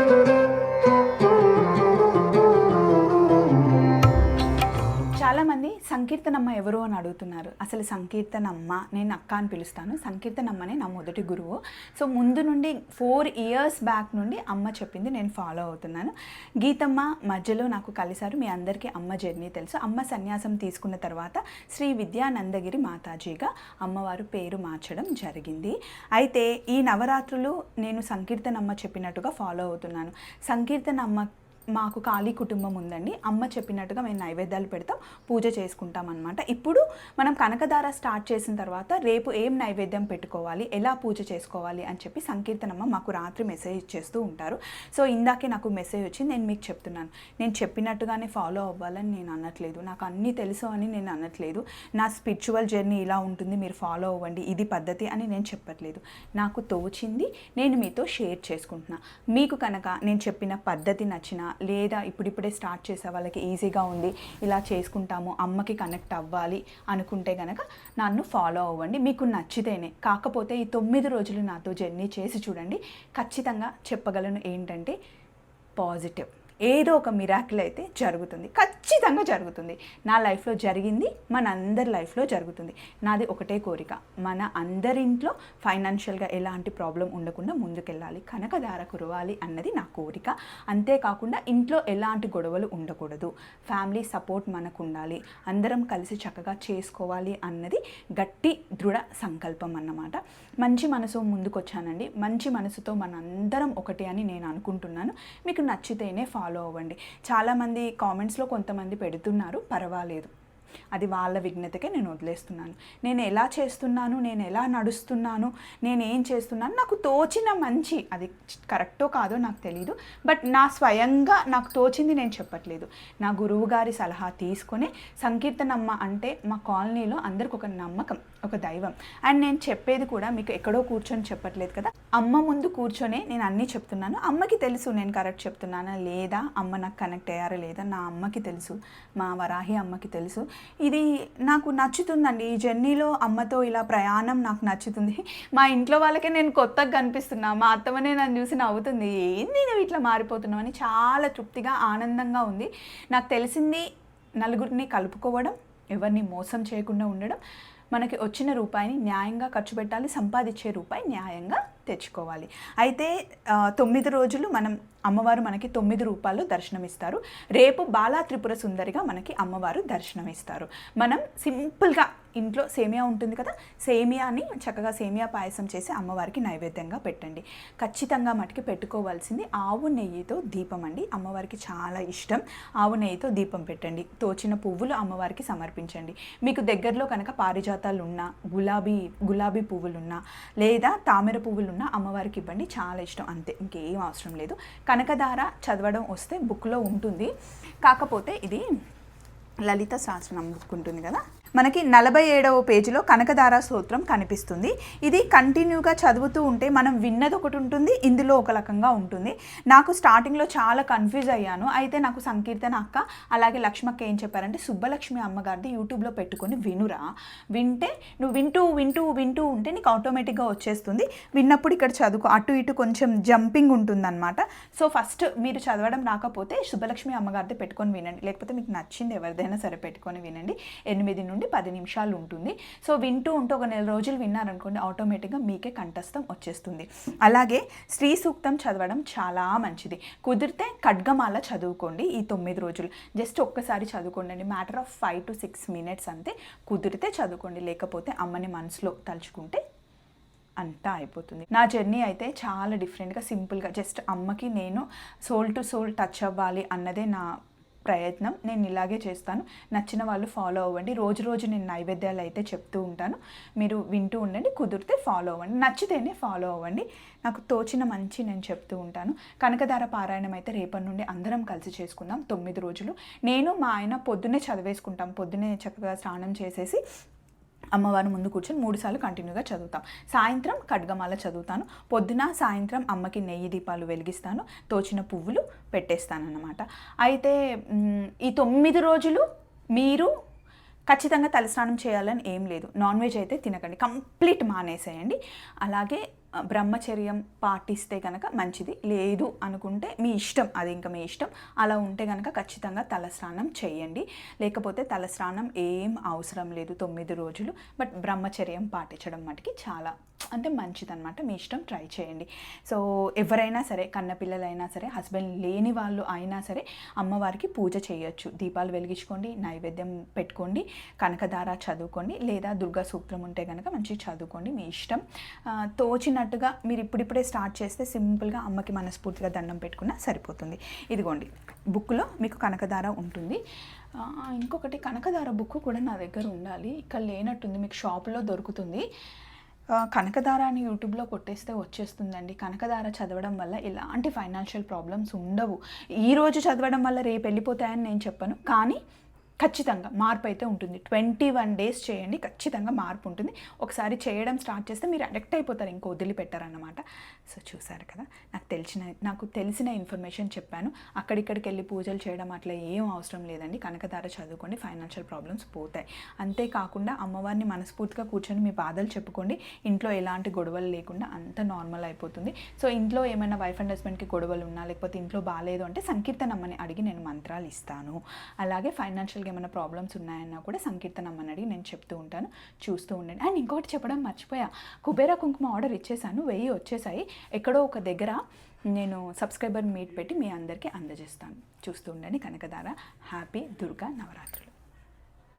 చాలామంది సంకీర్తనమ్మ ఎవరు అని అడుగుతున్నారు. అసలు సంకీర్తనమ్మ నేను అక్క అని పిలుస్తాను. సంకీర్తనమ్మనే నా మొదటి గురువు. సో ముందు నుండి ఫోర్ ఇయర్స్ బ్యాక్ నుండి అమ్మ చెప్పింది నేను ఫాలో అవుతున్నాను. గీతమ్మ మధ్యలో నాకు కలిశారు. మీ అందరికీ అమ్మ జర్నీ తెలుసు. అమ్మ సన్యాసం తీసుకున్న తర్వాత శ్రీ విద్యానందగిరి మాతాజీగా అమ్మవారు పేరు మార్చడం జరిగింది. అయితే ఈ నవరాత్రులు నేను సంకీర్తనమ్మ చెప్పినట్టుగా ఫాలో అవుతున్నాను. సంకీర్తనమ్మ మాకు ఖాళీ కుటుంబం ఉందండి. అమ్మ చెప్పినట్టుగా మేము నైవేద్యాలు పెడతాం పూజ చేసుకుంటాం అనమాట ఇప్పుడు మనం కనకదార స్టార్ట్ చేసిన తర్వాత రేపు ఏం నైవేద్యం పెట్టుకోవాలి ఎలా పూజ చేసుకోవాలి అని చెప్పి సంకీర్తనమ్మ మాకు రాత్రి మెసేజ్ ఇచ్చేస్తూ ఉంటారు. సో ఇందాకే నాకు మెసేజ్ వచ్చింది నేను మీకు చెప్తున్నాను. నేను చెప్పినట్టుగానే ఫాలో అవ్వాలని నేను అనట్లేదు. నాకు అన్నీ తెలుసు అని నేను అనట్లేదు. నా స్పిరిచువల్ జర్నీ ఇలా ఉంటుంది మీరు ఫాలో అవ్వండి ఇది పద్ధతి అని నేను చెప్పట్లేదు. నాకు తోచింది నేను మీతో షేర్ చేసుకుంటున్నా. మీకు కనుక నేను చెప్పిన పద్ధతి నచ్చిన లేదా ఇప్పుడిప్పుడే స్టార్ట్ చేసే వాళ్ళకి ఈజీగా ఉంది ఇలా చేసుకుంటాము అమ్మకి కనెక్ట్ అవ్వాలి అనుకుంటే కనుక నన్ను ఫాలో అవ్వండి. మీకు నచ్చితేనే. కాకపోతే ఈ తొమ్మిది రోజులు నాతో జర్నీ చేసి చూడండి. ఖచ్చితంగా చెప్పగలను ఏంటంటే పాజిటివ్ ఏదో ఒక మిరాకిల్ అయితే జరుగుతుంది. ఖచ్చితంగా జరుగుతుంది. నా లైఫ్లో జరిగింది మన అందరి లైఫ్లో జరుగుతుంది. నాది ఒకటే కోరిక. మన అందరింట్లో ఫైనాన్షియల్గా ఎలాంటి ప్రాబ్లం ఉండకుండా ముందుకెళ్ళాలి కనకదార కురవాలి అన్నది నా కోరిక. అంతేకాకుండా ఇంట్లో ఎలాంటి గొడవలు ఉండకూడదు. ఫ్యామిలీ సపోర్ట్ మనకు ఉండాలి అందరం కలిసి చక్కగా చేసుకోవాలి అన్నది గట్టి దృఢ సంకల్పం అన్నమాట. మంచి మనసు ముందుకొచ్చానండి. మంచి మనసుతో మనందరం ఒకటి అని నేను అనుకుంటున్నాను. మీకు నచ్చితేనే ఫాలో అవ్వండి. చాలామంది కామెంట్స్లో కొంతమంది పెడుతున్నారు పర్వాలేదు. అది వాళ్ళ విఘ్నతకే నేను వదిలేస్తున్నాను. నేను ఎలా చేస్తున్నాను? నేను ఎలా నడుస్తున్నాను? నేను ఏం చేస్తున్నాను? నాకు తోచిన మంచి అది కరెక్టో కాదో నాకు తెలియదు బట్ నా స్వయంగా నాకు తోచింది నేను చెప్పట్లేదు. నా గురువు గారి సలహా తీసుకొని సంకీర్తనమ్మ అంటే మా కాలనీలో అందరికి ఒక నమ్మకం ఒక దైవం. అండ్ నేను చెప్పేది కూడా మీకు ఎక్కడో కూర్చొని చెప్పట్లేదు కదా. అమ్మ ముందు కూర్చొనే నేను అన్నీ చెప్తున్నాను. అమ్మకి తెలుసు నేను కరెక్ట్ చెప్తున్నానా లేదా? అమ్మ నాకు కనెక్ట్ అయ్యారా లేదా? నా అమ్మకి తెలుసు. మా వరాహి అమ్మకి తెలుసు. ఇది నాకు నచ్చుతుందండి. ఈ జర్నీలో అమ్మతో ఇలా ప్రయాణం నాకు నచ్చుతుంది. మా ఇంట్లో వాళ్ళకే నేను కొత్తగా కనిపిస్తున్నా. మా అత్తమ్మనే నన్ను చూసి నవ్వుతుంది. ఏంది నువ్వు ఇట్లా మారిపోతున్నావు అని చాలా తృప్తిగా ఆనందంగా ఉంది. నాకు తెలిసింది నలుగురిని కలుపుకోవడం ఎవరిని మోసం చేయకుండా ఉండడం మనకి వచ్చిన రూపాయిని న్యాయంగా ఖర్చు పెట్టాలి సంపాదించే రూపాయి న్యాయంగా తెచ్చుకోవాలి. అయితే తొమ్మిది రోజులు మనం అమ్మవారు మనకి తొమ్మిది రూపాయలు దర్శనమిస్తారు. రేపు బాలా త్రిపుర సుందరిగా మనకి అమ్మవారు దర్శనమిస్తారు. మనం సింపుల్గా ఇంట్లో సేమియా ఉంటుంది కదా సేమియాని చక్కగా సేమియా పాయసం చేసి అమ్మవారికి నైవేద్యంగా పెట్టండి. ఖచ్చితంగా మటుకి పెట్టుకోవాల్సింది ఆవు నెయ్యితో దీపం అండి. అమ్మవారికి చాలా ఇష్టం. ఆవు నెయ్యితో దీపం పెట్టండి. తోచిన పువ్వులు అమ్మవారికి సమర్పించండి. మీకు దగ్గరలో కనుక పారిజాతాలు ఉన్నా గులాబీ గులాబీ పువ్వులు ఉన్నా లేదా తామర పువ్వులు ఉన్నా అమ్మవారికి ఇవ్వండి. చాలా ఇష్టం. అంతే. ఇంకేం అవసరం లేదు. కనకధార చదవడం వస్తే బుక్లో ఉంటుంది. కాకపోతే ఇది లలిత సహస్రనామం బుక్ ఉంటుంది కదా? మనకి నలభై ఏడవ పేజీలో కనకదార స్తోత్రం కనిపిస్తుంది. ఇది కంటిన్యూగా చదువుతూ ఉంటే మనం విన్నది ఒకటి ఉంటుంది ఇందులో ఒక రకంగా ఉంటుంది. నాకు స్టార్టింగ్లో చాలా కన్ఫ్యూజ్ అయ్యాను. అయితే నాకు సంకీర్తన అక్క అలాగే లక్ష్మక్క ఏం చెప్పారంటే సుబ్బలక్ష్మి అమ్మగారిది యూట్యూబ్లో పెట్టుకొని వినురా. వింటే నువ్వు వింటూ వింటూ వింటూ ఉంటే నీకు ఆటోమేటిక్గా వచ్చేస్తుంది. విన్నప్పుడు ఇక్కడ చదువుకో. అటు ఇటు కొంచెం జంపింగ్ ఉంటుందన్నమాట. సో ఫస్ట్ మీరు చదవడం రాకపోతే సుబ్బలక్ష్మి అమ్మగారిది పెట్టుకొని వినండి. లేకపోతే మీకు నచ్చింది ఎవరిదైనా సరే పెట్టుకొని వినండి. ఎనిమిది నుండి పది నిమిషాలు ఉంటుంది. సో వింటూ ఉంటూ ఒక నెల రోజులు విన్నారనుకోండి ఆటోమేటిక్గా మీకే కంఠస్థం వచ్చేస్తుంది. అలాగే స్త్రీ సూక్తం చదవడం చాలా మంచిది. కుదిరితే ఖడ్గమాల చదువుకోండి ఈ తొమ్మిది రోజులు. జస్ట్ ఒక్కసారి చదువుకోండి matter of five to six minutes అంతే. కుదిరితే చదువుకోండి లేకపోతే అమ్మని మనసులో తలుచుకుంటే అంతా అయిపోతుంది. నా జర్నీ అయితే చాలా డిఫరెంట్గా సింపుల్గా జస్ట్ అమ్మకి నేను సోల్ టు సోల్ టచ్ అవ్వాలి అన్నదే నా ప్రయత్నం నేను ఇలాగే చేస్తాను. నచ్చిన వాళ్ళు ఫాలో అవ్వండి. రోజు రోజు నేను నైవేద్యాలు అయితే చెప్తూ ఉంటాను. మీరు వింటూ ఉండండి కుదిరితే ఫాలో అవ్వండి. నచ్చితేనే ఫాలో అవ్వండి. నాకు తోచిన మంచి నేను చెప్తూ ఉంటాను. కనకధార పారాయణం అయితే రేపటి నుండి అందరం కలిసి చేసుకుందాం తొమ్మిది రోజులు. నేను మా ఆయన పొద్దున్నే చదివేసుకుంటాం. పొద్దున్నే చక్కగా స్నానం చేసేసి అమ్మవారి ముందు కూర్చొని మూడుసార్లు కంటిన్యూగా చదువుతాం. సాయంత్రం ఖడ్గమాల చదువుతాను. పొద్దున సాయంత్రం అమ్మకి నెయ్యి దీపాలు వెలిగిస్తాను. తోచిన పువ్వులు పెట్టేస్తానన్నమాట. అయితే ఈ తొమ్మిది రోజులు మీరు ఖచ్చితంగా తలస్నానం చేయాలని ఏం లేదు. నాన్ వెజ్ అయితే తినకండి. కంప్లీట్ మానేసేయండి. అలాగే బ్రహ్మచర్యం పాటిస్తే కనుక మంచిది. లేదు అనుకుంటే మీ ఇష్టం అది ఇంకా మీ ఇష్టం. అలా ఉంటే కనుక ఖచ్చితంగా తలస్నానం చేయండి. లేకపోతే తలస్నానం ఏం అవసరం లేదు తొమ్మిది రోజులు. బట్ బ్రహ్మచర్యం పాటించడం మటుకి చాలా అంటే మంచిదన్నమాట. మీ ఇష్టం ట్రై చేయండి. సో ఎవరైనా సరే కన్నపిల్లలైనా సరే హస్బెండ్ లేని వాళ్ళు అయినా సరే అమ్మవారికి పూజ చేయొచ్చు. దీపాలు వెలిగించుకోండి నైవేద్యం పెట్టుకోండి కనకదార చదువుకోండి లేదా దుర్గా సూత్రం ఉంటే కనుక మంచిగా చదువుకోండి మీ ఇష్టం. తోచినట్టుగా మీరు ఇప్పుడిప్పుడే స్టార్ట్ చేస్తే సింపుల్గా అమ్మకి మనస్ఫూర్తిగా దండం పెట్టుకున్నా సరిపోతుంది. ఇదిగోండి బుక్లో మీకు కనకదార ఉంటుంది. ఇంకొకటి కనకదార బుక్ కూడా నా దగ్గర ఉండాలి. ఇక్కడ లేనట్టుంది మీకు షాప్లో దొరుకుతుంది. కనకదారాన్ని యూట్యూబ్లో కొట్టేస్తే వచ్చేస్తుందండి. కనకదార చదవడం వల్ల ఎలాంటి ఫైనాన్షియల్ ప్రాబ్లమ్స్ ఉండవు. ఈరోజు చదవడం వల్ల రేపు వెళ్ళిపోతాయని నేను చెప్పను. కానీ ఖచ్చితంగా మార్పు అయితే ఉంటుంది. ట్వంటీ వన్ డేస్ చేయండి ఖచ్చితంగా మార్పు ఉంటుంది. ఒకసారి చేయడం స్టార్ట్ చేస్తే మీరు అడెక్ట్ అయిపోతారు ఇంకో వదిలిపెట్టారన్నమాట. సో చూసారు కదా? నాకు తెలిసిన నాకు తెలిసిన ఇన్ఫర్మేషన్ చెప్పాను. అక్కడిక్కడికి వెళ్ళి పూజలు చేయడం అట్లా ఏం అవసరం లేదండి. కనకదార చదువుకోండి ఫైనాన్షియల్ ప్రాబ్లమ్స్ పోతాయి. అంతేకాకుండా అమ్మవారిని మనస్ఫూర్తిగా కూర్చొని మీ బాధలు చెప్పుకోండి. ఇంట్లో ఎలాంటి గొడవలు లేకుండా అంత నార్మల్ అయిపోతుంది. సో ఇంట్లో ఏమైనా వైఫ్ అండ్ హస్బెండ్కి గొడవలు ఉన్నా లేకపోతే ఇంట్లో బాగాలేదు అంటే సంకీర్తనమ్మని అడిగి నేను మంత్రాలు ఇస్తాను. అలాగే ఫైనాన్షియల్గా ఏమైనా ప్రాబ్లమ్స్ ఉన్నాయన్నా కూడా సంకీర్తనమ్మని అడిగి నేను చెప్తూ ఉంటాను. చూస్తూ ఉండండి. అండ్ ఇంకోటి చెప్పడం మర్చిపోయా. కుబేరా కుంకుమ ఆర్డర్ ఇచ్చేసాను. వెయ్యి వచ్చేసాయి. ఎక్కడో ఒక దగ్గర నేను సబ్స్క్రైబర్ మీట్ పెట్టి మీ అందరికీ అందజేస్తాను. చూస్తూ ఉండండి కనకదార. హ్యాపీ దుర్గా నవరాత్రులు